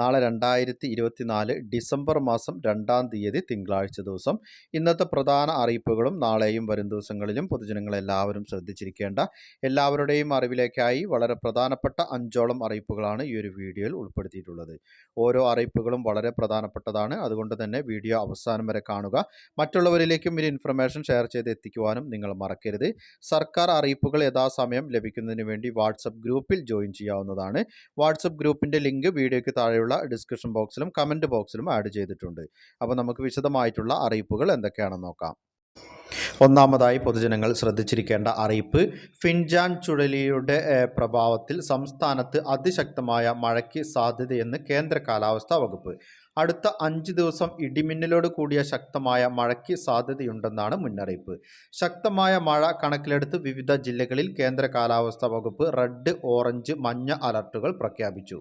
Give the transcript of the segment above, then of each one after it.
നാളെ രണ്ടായിരത്തി ഇരുപത്തിനാല് ഡിസംബർ മാസം രണ്ടാം തീയതി തിങ്കളാഴ്ച ദിവസം. ഇന്നത്തെ പ്രധാന അറിയിപ്പുകളും നാളെയും വരും ദിവസങ്ങളിലും പൊതുജനങ്ങളെല്ലാവരും ശ്രദ്ധിച്ചിരിക്കേണ്ട. എല്ലാവരുടെയും അറിവിലേക്കായി വളരെ പ്രധാനപ്പെട്ട അഞ്ചോളം അറിയിപ്പുകളാണ് ഈ ഒരു വീഡിയോയിൽ ഉൾപ്പെടുത്തിയിട്ടുള്ളത്. ഓരോ അറിയിപ്പുകളും വളരെ പ്രധാനപ്പെട്ടതാണ്. അതുകൊണ്ട് തന്നെ വീഡിയോ അവസാനം വരെ കാണുക. മറ്റുള്ളവരിലേക്കും ഈ ഇൻഫർമേഷൻ ഷെയർ ചെയ്ത് എത്തിക്കുവാനും നിങ്ങൾ മറക്കരുത്. സർക്കാർ അറിയിപ്പുകൾ യഥാസമയം ലഭിക്കുന്നതിന് വേണ്ടി വാട്സപ്പ് ഗ്രൂപ്പിൽ ജോയിൻ ചെയ്യാവുന്നതാണ്. വാട്സപ്പ് ഗ്രൂപ്പിന്റെ ലിങ്ക് വീഡിയോയ്ക്ക് താഴെയുള്ള ഡിസ്ക്രിപ്ഷൻ ബോക്സിലും കമന്റ് ബോക്സിലും ആഡ് ചെയ്തിട്ടുണ്ട്. അപ്പോൾ നമുക്ക് വിശദമായിട്ടുള്ള അറിയിപ്പുകൾ എന്തൊക്കെയാണെന്ന് നോക്കാം. ഒന്നാമതായി പൊതുജനങ്ങൾ ശ്രദ്ധിച്ചിരിക്കേണ്ട അറിയിപ്പ് ഫിൻജാൻ ചുഴലിയുടെ പ്രഭാവത്തിൽ സംസ്ഥാനത്ത് അതിശക്തമായ മഴയ്ക്ക് സാധ്യതയെന്ന് കേന്ദ്ര കാലാവസ്ഥാ വകുപ്പ്. അടുത്ത അഞ്ച് ദിവസം ഇടിമിന്നലോട് കൂടിയ ശക്തമായ മഴയ്ക്ക് സാധ്യതയുണ്ടെന്നാണ് മുന്നറിയിപ്പ്. ശക്തമായ മഴ കണക്കിലെടുത്ത് വിവിധ ജില്ലകളിൽ കേന്ദ്ര കാലാവസ്ഥാ വകുപ്പ് റെഡ് ഓറഞ്ച് മഞ്ഞ അലർട്ടുകൾ പ്രഖ്യാപിച്ചു.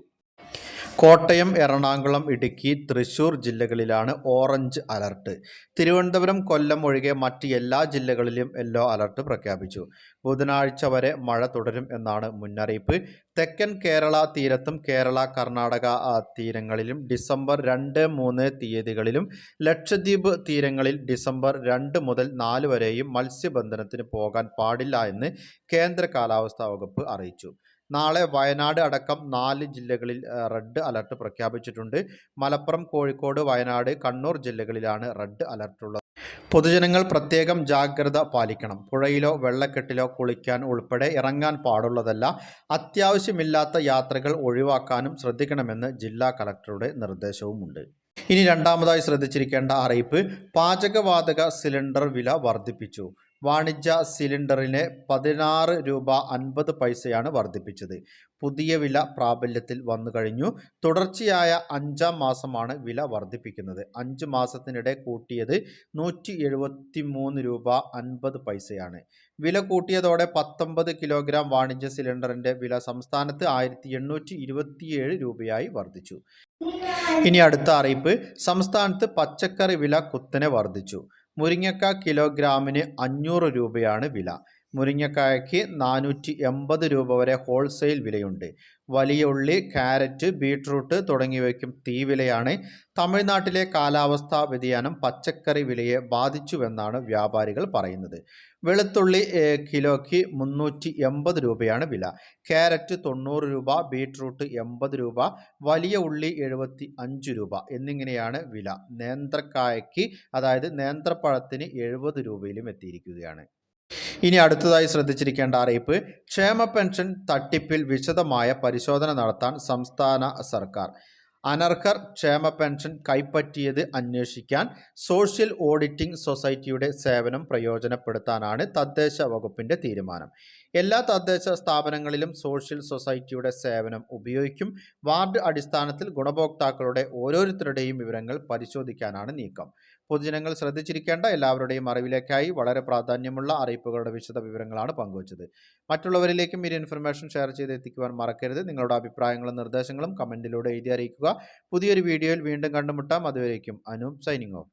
കോട്ടയം എറണാകുളം ഇടുക്കി തൃശൂർ ജില്ലകളിലാണ് ഓറഞ്ച് അലർട്ട്. തിരുവനന്തപുരം കൊല്ലം ഒഴികെ മറ്റ് എല്ലാ ജില്ലകളിലും യെല്ലോ അലർട്ട് പ്രഖ്യാപിച്ചു. ബുധനാഴ്ച വരെ മഴ തുടരും എന്നാണ് മുന്നറിയിപ്പ്. തെക്കൻ കേരള തീരത്തും കേരള കർണാടക തീരങ്ങളിലും ഡിസംബർ രണ്ട് മൂന്ന് തീയതികളിലും ലക്ഷദ്വീപ് തീരങ്ങളിൽ ഡിസംബർ രണ്ട് മുതൽ നാല് വരെയും മത്സ്യബന്ധനത്തിന് പോകാൻ പാടില്ല എന്ന് കേന്ദ്ര കാലാവസ്ഥാ വകുപ്പ് അറിയിച്ചു. നാളെ വയനാട് അടക്കം നാല് ജില്ലകളിൽ റെഡ് അലർട്ട് പ്രഖ്യാപിച്ചിട്ടുണ്ട്. മലപ്പുറം കോഴിക്കോട് വയനാട് കണ്ണൂർ ജില്ലകളിലാണ് റെഡ് അലർട്ട് ഉള്ളത് പൊതുജനങ്ങൾ പ്രത്യേകം ജാഗ്രത പാലിക്കണം. പുഴയിലോ വെള്ളക്കെട്ടിലോ കുളിക്കാൻ ഉൾപ്പെടെ ഇറങ്ങാൻ പാടുള്ളതല്ല. അത്യാവശ്യമില്ലാത്ത യാത്രകൾ ഒഴിവാക്കാനും ശ്രദ്ധിക്കണമെന്ന് ജില്ലാ കളക്ടറുടെ നിർദ്ദേശവുമുണ്ട്. ഇനി രണ്ടാമതായി ശ്രദ്ധിച്ചിരിക്കേണ്ട അറിയിപ്പ് പാചകവാതക സിലിണ്ടർ വില വർദ്ധിപ്പിച്ചു. വാണിജ്യ സിലിണ്ടറിന് പതിനാറ് രൂപ അൻപത് പൈസയാണ് വർദ്ധിപ്പിച്ചത്. പുതിയ വില പ്രാബല്യത്തിൽ വന്നു കഴിഞ്ഞു. തുടർച്ചയായ അഞ്ചാം മാസമാണ് വില വർദ്ധിപ്പിക്കുന്നത്. അഞ്ച് മാസത്തിനിടെ കൂട്ടിയത് നൂറ്റി എഴുപത്തി മൂന്ന് രൂപ അൻപത് പൈസയാണ്. വില കൂട്ടിയതോടെ പത്തൊമ്പത് കിലോഗ്രാം വാണിജ്യ സിലിണ്ടറിന്റെ വില സംസ്ഥാനത്ത് ആയിരത്തി എണ്ണൂറ്റി ഇരുപത്തിയേഴ് രൂപയായി വർദ്ധിച്ചു. ഇനി അടുത്ത അറിയിപ്പ്. സംസ്ഥാനത്ത് പച്ചക്കറി വില കുത്തനെ വർദ്ധിച്ചു. മുരിങ്ങക്ക കിലോഗ്രാമിന് അഞ്ഞൂറ് രൂപയാണ് വില. മുരിങ്ങക്കായക്ക് നാനൂറ്റി എൺപത് രൂപ വരെ ഹോൾസെയിൽ വിലയുണ്ട്. വലിയ ഉള്ളി ക്യാരറ്റ് ബീട്രൂട്ട് തുടങ്ങിയവയ്ക്കും തീവിലയാണ് തമിഴ്നാട്ടിലെ കാലാവസ്ഥാ വ്യതിയാനം പച്ചക്കറി വിലയെ ബാധിച്ചുവെന്നാണ് വ്യാപാരികൾ പറയുന്നത്. വെളുത്തുള്ളി കിലോയ്ക്ക് മുന്നൂറ്റി എൺപത് രൂപയാണ് വില. ക്യാരറ്റ് തൊണ്ണൂറ് രൂപ ബീട്രൂട്ട് എൺപത് രൂപ വലിയ ഉള്ളി എഴുപത്തി അഞ്ച് രൂപ എന്നിങ്ങനെയാണ് വില. നേന്ത്രക്കായ്ക്ക് അതായത് നേന്ത്രപ്പഴത്തിന് എഴുപത് രൂപയിലും എത്തിയിരിക്കുകയാണ്. ഇനി അടുത്തതായി ശ്രദ്ധിച്ചിരിക്കേണ്ട അറിയിപ്പ് ക്ഷേമ പെൻഷൻ തട്ടിപ്പിൽ വിശദമായ പരിശോധന നടത്താൻ സംസ്ഥാന സർക്കാർ. അനർഹർ ക്ഷേമ പെൻഷൻ കൈപ്പറ്റിയത് അന്വേഷിക്കാൻ സോഷ്യൽ ഓഡിറ്റിംഗ് സൊസൈറ്റിയുടെ സേവനം പ്രയോജനപ്പെടുത്താനാണ് തദ്ദേശ വകുപ്പിന്റെ തീരുമാനം. എല്ലാ തദ്ദേശ സ്ഥാപനങ്ങളിലും സോഷ്യൽ സൊസൈറ്റിയുടെ സേവനം ഉപയോഗിക്കും. വാർഡ് അടിസ്ഥാനത്തിൽ ഗുണഭോക്താക്കളുടെ ഓരോരുത്തരുടെയും വിവരങ്ങൾ പരിശോധിക്കാനാണ് നീക്കം. പൊതുജനങ്ങൾ ശ്രദ്ധിച്ചിരിക്കേണ്ട എല്ലാവരുടെയും അറിവിലേക്കായി വളരെ പ്രാധാന്യമുള്ള അറിയിപ്പുകളുടെ വിശദ വിവരങ്ങളാണ് പങ്കുവച്ചത്. മറ്റുള്ളവരിലേക്കും ഈ ഇൻഫർമേഷൻ ഷെയർ ചെയ്ത് എത്തിക്കുവാൻ മറക്കരുത്. നിങ്ങളുടെ അഭിപ്രായങ്ങളും നിർദ്ദേശങ്ങളും കമന്റിലൂടെ എഴുതി അറിയിക്കുക. പുതിയൊരു വീഡിയോയിൽ വീണ്ടും കണ്ടുമുട്ടാം. അതുവരേക്കും അനൂപ് സൈനിങ് ഓഫ്